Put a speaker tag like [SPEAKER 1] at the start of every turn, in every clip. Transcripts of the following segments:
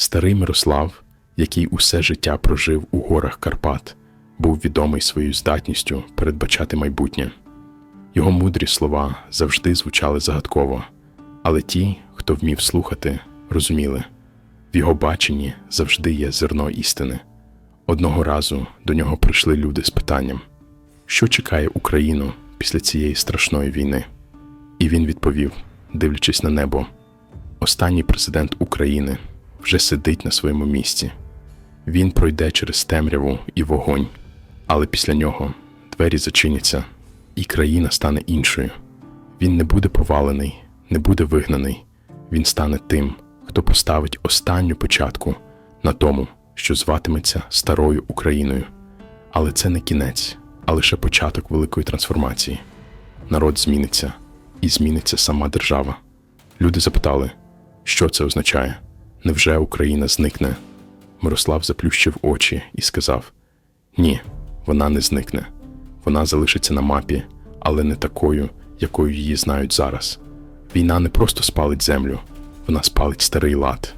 [SPEAKER 1] Старий Мирослав, який усе життя прожив у горах Карпат, був відомий своєю здатністю передбачати майбутнє. Його мудрі слова завжди звучали загадково, але ті, хто вмів слухати, розуміли в його баченні завжди є зерно істини. Одного разу до нього прийшли люди з питанням, що чекає Україну після цієї страшної війни. І він відповів, дивлячись на небо: останній президент України вже сидить на своєму місці. Він пройде через темряву і вогонь, але після нього двері зачиняться, і країна стане іншою. Він не буде повалений, не буде вигнаний. Він стане тим, хто поставить останню початку на тому, що зватиметься старою Україною. Але це не кінець, а лише початок великої трансформації. Народ зміниться, і зміниться сама держава. Люди запитали, що це означає? Невже Україна зникне? Мирослав заплющив очі і сказав: Ні, вона не зникне. Вона залишиться на мапі, але не такою, якою її знають зараз. Війна не просто спалить землю, вона спалить старий лад.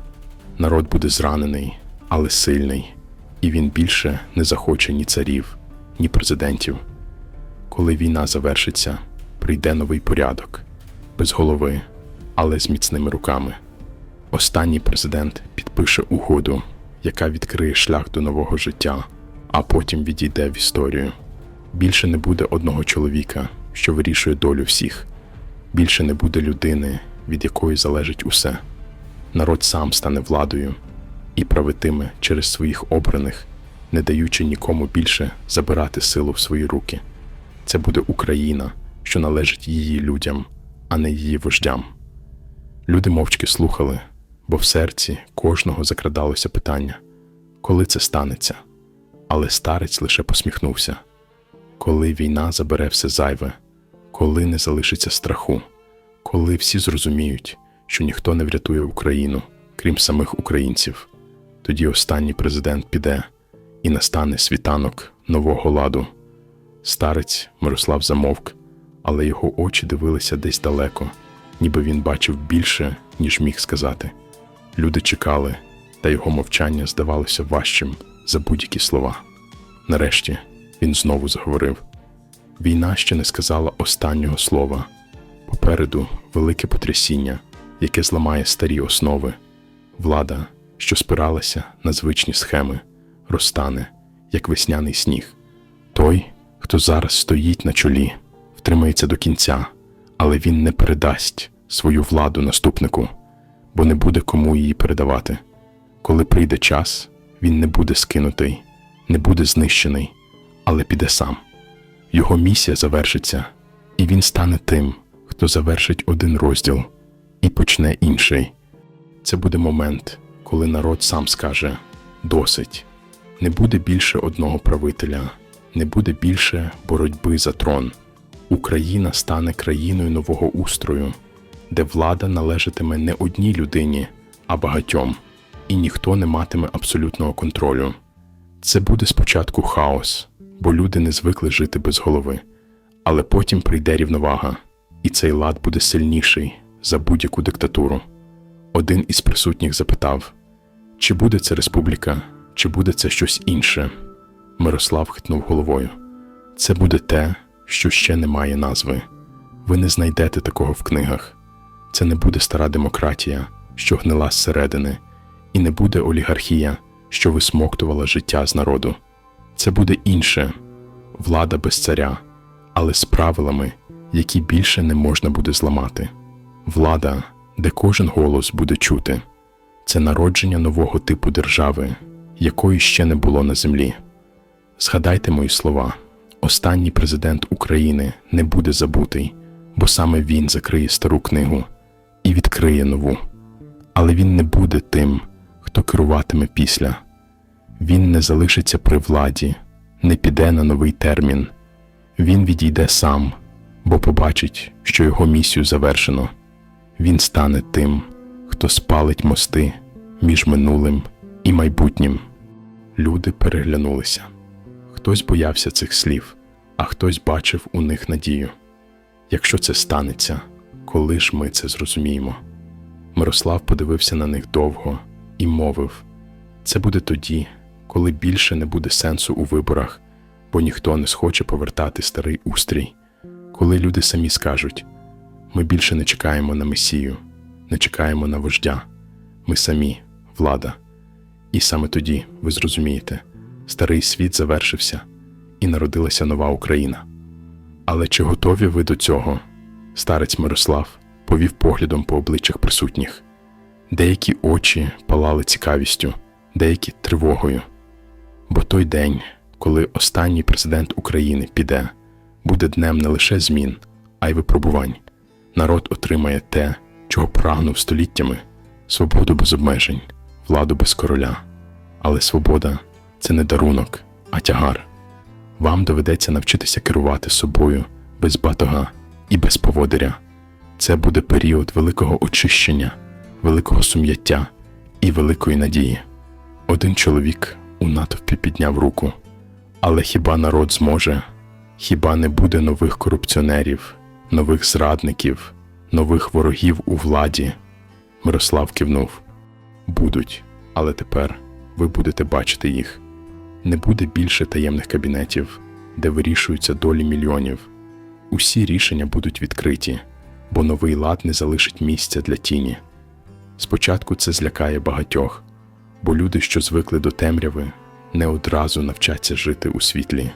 [SPEAKER 1] Народ буде зранений, але сильний, і він більше не захоче ні царів, ні президентів. Коли війна завершиться, прийде новий порядок, без голови, але з міцними руками. Останній президент підпише угоду, яка відкриє шлях до нового життя, а потім відійде в історію. Більше не буде одного чоловіка, що вирішує долю всіх. Більше не буде людини, від якої залежить усе. Народ сам стане владою і правитиме через своїх обраних, не даючи нікому більше забирати силу в свої руки. Це буде Україна, що належить її людям, а не її вождям. Люди мовчки слухали, бо в серці кожного закрадалося питання, коли це станеться. Але старець лише посміхнувся коли війна забере все зайве, коли не залишиться страху, коли всі зрозуміють, що ніхто не врятує Україну, крім самих українців, тоді останній президент піде і настане світанок нового ладу. Старець Мирослав замовк, але його очі дивилися десь далеко, ніби він бачив більше, ніж міг сказати. Люди чекали, та його мовчання здавалося важчим за будь-які слова. Нарешті він знову заговорив. Війна ще не сказала останнього слова. Попереду велике потрясіння, яке зламає старі основи. Влада, що спиралася на звичні схеми, розтане, як весняний сніг. Той, хто зараз стоїть на чолі, втримається до кінця, але він не передасть свою владу наступнику, бо не буде кому її передавати. Коли прийде час, він не буде скинутий, не буде знищений, але піде сам. Його місія завершиться, і він стане тим, хто завершить один розділ і почне інший. Це буде момент, коли народ сам скаже досить. Не буде більше одного правителя, не буде більше боротьби за трон. Україна стане країною нового устрою, де влада належатиме не одній людині, а багатьом, і ніхто не матиме абсолютного контролю. Це буде спочатку хаос, бо люди не звикли жити без голови, але потім прийде рівновага, і цей лад буде сильніший за будь-яку диктатуру. Один із присутніх запитав: чи буде це республіка, чи буде це щось інше? Мирослав хитнув головою. Це буде те, що ще не має назви. Ви не знайдете такого в книгах. Це не буде стара демократія, що гнила зсередини, і не буде олігархія, що висмоктувала життя з народу. Це буде інше влада без царя, але з правилами, які більше не можна буде зламати. Влада, де кожен голос буде чути. Це народження нового типу держави, якої ще не було на землі. Згадайте мої слова: останній президент України не буде забутий, бо саме він закриє стару книгу і відкриє нову. Але він не буде тим, хто керуватиме після. Він не залишиться при владі, не піде на новий термін. Він відійде сам, бо побачить, що його місію завершено. Він стане тим, хто спалить мости між минулим і майбутнім. Люди переглянулися. Хтось боявся цих слів, а хтось бачив у них надію. Якщо це станеться, коли ж ми це зрозуміємо? Мирослав подивився на них довго і мовив: це буде тоді, коли більше не буде сенсу у виборах, бо ніхто не схоче повертати старий устрій, коли люди самі скажуть: ми більше не чекаємо на Месію, не чекаємо на вождя, ми самі, влада. І саме тоді, ви зрозумієте, старий світ завершився і народилася нова Україна. Але чи готові ви до цього? Старець Мирослав повів поглядом по обличчях присутніх. Деякі очі палали цікавістю, деякі тривогою. Бо той день, коли останній президент України піде, буде днем не лише змін, а й випробувань. Народ отримає те, чого прагнув століттями свободу без обмежень, владу без короля. Але свобода це не дарунок, а тягар. Вам доведеться навчитися керувати собою без батога і без поводиря. Це буде період великого очищення, великого сум'яття і великої надії. Один чоловік у натовпі підняв руку. Але хіба народ зможе? Хіба не буде нових корупціонерів, нових зрадників, нових ворогів у владі? Мирослав кивнув. Будуть, але тепер ви будете бачити їх. Не буде більше таємних кабінетів, де вирішуються долі мільйонів. Усі рішення будуть відкриті, бо новий лад не залишить місця для тіні. Спочатку це злякає багатьох, бо люди, що звикли до темряви, не одразу навчаться жити у світлі.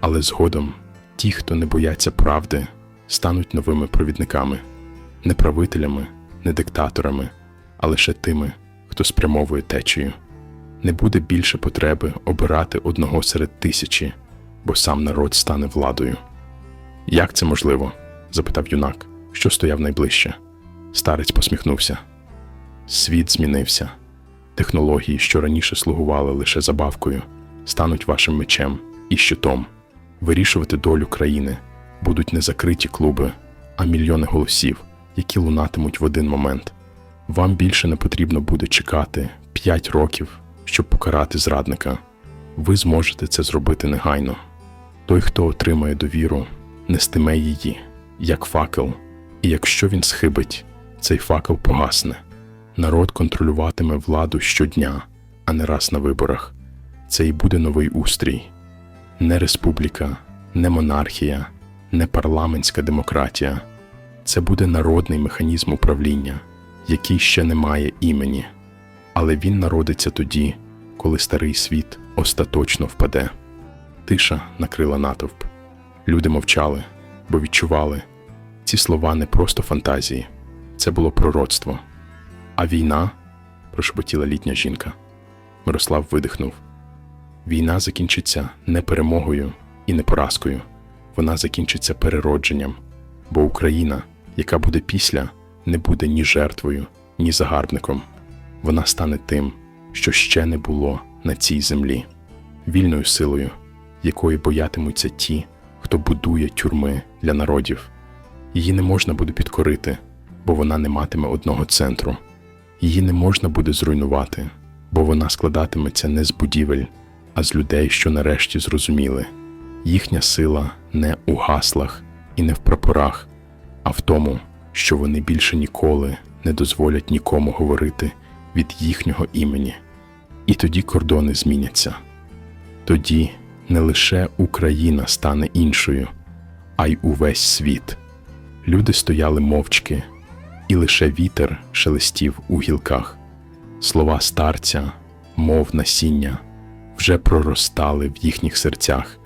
[SPEAKER 1] Але згодом ті, хто не бояться правди, стануть новими провідниками, не правителями, не диктаторами, а лише тими, хто спрямовує течію. Не буде більше потреби обирати одного серед тисячі, бо сам народ стане владою. Як це можливо? запитав юнак, що стояв найближче. Старець посміхнувся. Світ змінився. Технології, що раніше слугували лише забавкою, стануть вашим мечем і щитом. Вирішувати долю країни будуть не закриті клуби, а мільйони голосів, які лунатимуть в один момент. Вам більше не потрібно буде чекати 5 років, щоб покарати зрадника. Ви зможете це зробити негайно. Той, хто отримає довіру, нестиме її, як факел, і якщо він схибить, цей факел погасне. Народ контролюватиме владу щодня, а не раз на виборах. Це і буде новий устрій. Не республіка, не монархія, не парламентська демократія. Це буде народний механізм управління, який ще не має імені. Але він народиться тоді, коли старий світ остаточно впаде. Тиша накрила натовп. Люди мовчали, бо відчували ці слова не просто фантазії, це було пророцтво. А війна? прошепотіла літня жінка. Мирослав видихнув. Війна закінчиться не перемогою і не поразкою, вона закінчиться переродженням, бо Україна, яка буде після, не буде ні жертвою, ні загарбником. Вона стане тим, що ще не було на цій землі, вільною силою, якої боятимуться ті, хто будує тюрми для народів. Її не можна буде підкорити, бо вона не матиме одного центру. Її не можна буде зруйнувати, бо вона складатиметься не з будівель, а з людей, що нарешті зрозуміли. Їхня сила не у гаслах і не в прапорах, а в тому, що вони більше ніколи не дозволять нікому говорити від їхнього імені. І тоді кордони зміняться. Тоді не лише Україна стане іншою, а й увесь світ. Люди стояли мовчки, і лише вітер шелестів у гілках. Слова старця, мов насіння, вже проростали в їхніх серцях,